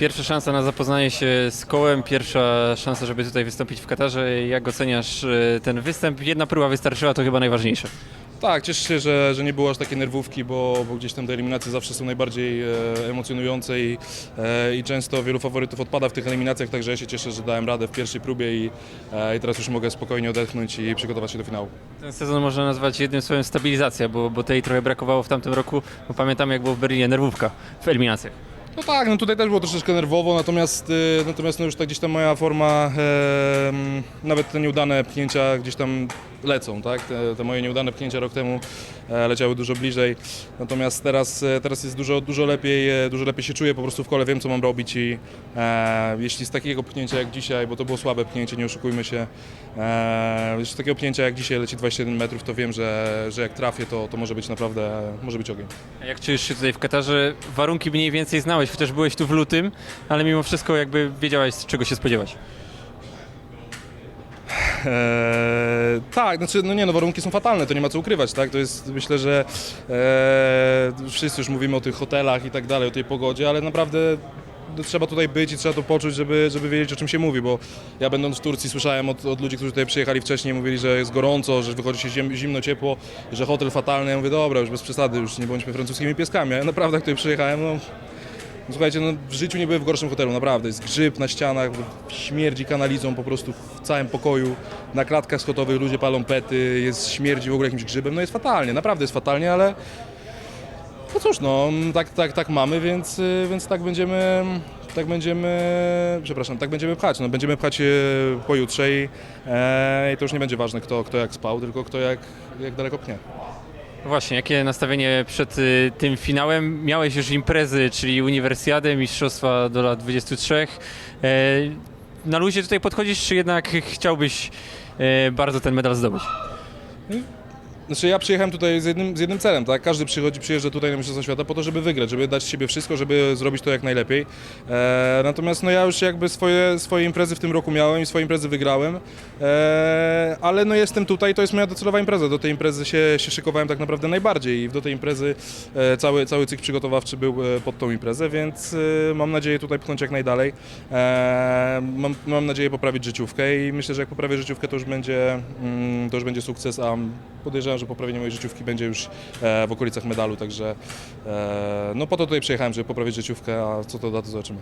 Pierwsza szansa na zapoznanie się z kołem, pierwsza szansa, żeby tutaj wystąpić w Katarze. Jak oceniasz e, ten występ? Jedna próba wystarczyła, to chyba najważniejsze. Tak, cieszę się, że, że nie było aż takiej nerwówki, bo, bo gdzieś tam te eliminacje zawsze są najbardziej e, emocjonujące i, e, i często wielu faworytów odpada w tych eliminacjach, także ja się cieszę, że dałem radę w pierwszej próbie i, e, i teraz już mogę spokojnie odetchnąć i przygotować się do finału. Ten sezon można nazwać jednym słowem stabilizacja, bo, bo tej trochę brakowało w tamtym roku. Bo pamiętam, jak było w Berlinie nerwówka w eliminacjach. No tak, no tutaj też było troszeczkę nerwowo, natomiast, y, natomiast no już tak gdzieś tam moja forma, nawet te nieudane pchnięcia gdzieś tam lecą, tak? Te, te moje nieudane pchnięcia rok temu e, leciały dużo bliżej, natomiast teraz, e, teraz jest dużo, dużo, lepiej, e, dużo lepiej się czuję po prostu w kole, wiem co mam robić i jeśli z takiego pchnięcia jak dzisiaj, bo to było słabe pchnięcie, nie oszukujmy się, e, jeśli z takiego jak dzisiaj leci 21 metrów, to wiem, że, że jak trafię, to, to może być naprawdę, może być ogień. A Jak czujesz się tutaj w Katarze? Warunki mniej więcej znałeś, chociaż byłeś tu w lutym, ale mimo wszystko jakby wiedziałeś, czego się spodziewać. Eee, tak, znaczy, no nie, no warunki są fatalne, to nie ma co ukrywać, tak? To jest, myślę, że eee, wszyscy już mówimy o tych hotelach i tak dalej, o tej pogodzie, ale naprawdę trzeba tutaj być i trzeba to poczuć, żeby, żeby wiedzieć, o czym się mówi, bo ja będąc w Turcji słyszałem od, od ludzi, którzy tutaj przyjechali wcześniej, mówili, że jest gorąco, że wychodzi się zim, zimno, ciepło, że hotel fatalny. Ja mówię, dobra, już bez przesady, już nie bądźmy francuskimi pieskami. A ja naprawdę jak tutaj przyjechałem, no Słuchajcie, no w życiu nie byłem w gorszym hotelu, naprawdę. Jest grzyb na ścianach, śmierdzi kanalizą po prostu w całym pokoju. Na klatkach schodowych ludzie palą pety, jest śmierdzi w ogóle jakimś grzybem. No jest fatalnie, naprawdę jest fatalnie, ale no cóż, no tak, tak, tak mamy, więc, y, więc tak będziemy, tak będziemy, przepraszam, tak będziemy pchać. No, będziemy pchać y, pojutrze i, e, i to już nie będzie ważne kto, kto jak spał, tylko kto jak, jak daleko pchnie. No Właśnie, jakie nastawienie przed y, tym finałem? Miałeś już imprezy, czyli uniwersjadę, mistrzostwa do lat 23. E, na luzie tutaj podchodzisz, czy jednak chciałbyś e, bardzo ten medal zdobyć? Znaczy ja przyjechałem tutaj z jednym, z jednym celem, tak? Każdy przychodzi, przyjeżdża tutaj na Mistrzostwa Świata po to, żeby wygrać, żeby dać z siebie wszystko, żeby zrobić to jak najlepiej. E, natomiast no ja już jakby swoje, swoje imprezy w tym roku miałem i swoje imprezy wygrałem, e, ale no jestem tutaj, to jest moja docelowa impreza. Do tej imprezy się, się szykowałem tak naprawdę najbardziej i do tej imprezy e, cały, cały cykl przygotowawczy był e, pod tą imprezę, więc e, mam nadzieję tutaj pchnąć jak najdalej. E, mam, mam nadzieję poprawić życiówkę i myślę, że jak poprawię życiówkę, to już będzie, mm, to już będzie sukces, a podejrzewam, że poprawienie mojej życiówki będzie już e, w okolicach medalu, także e, no po to tutaj przyjechałem, żeby poprawić życiówkę, a co to da, to zobaczymy.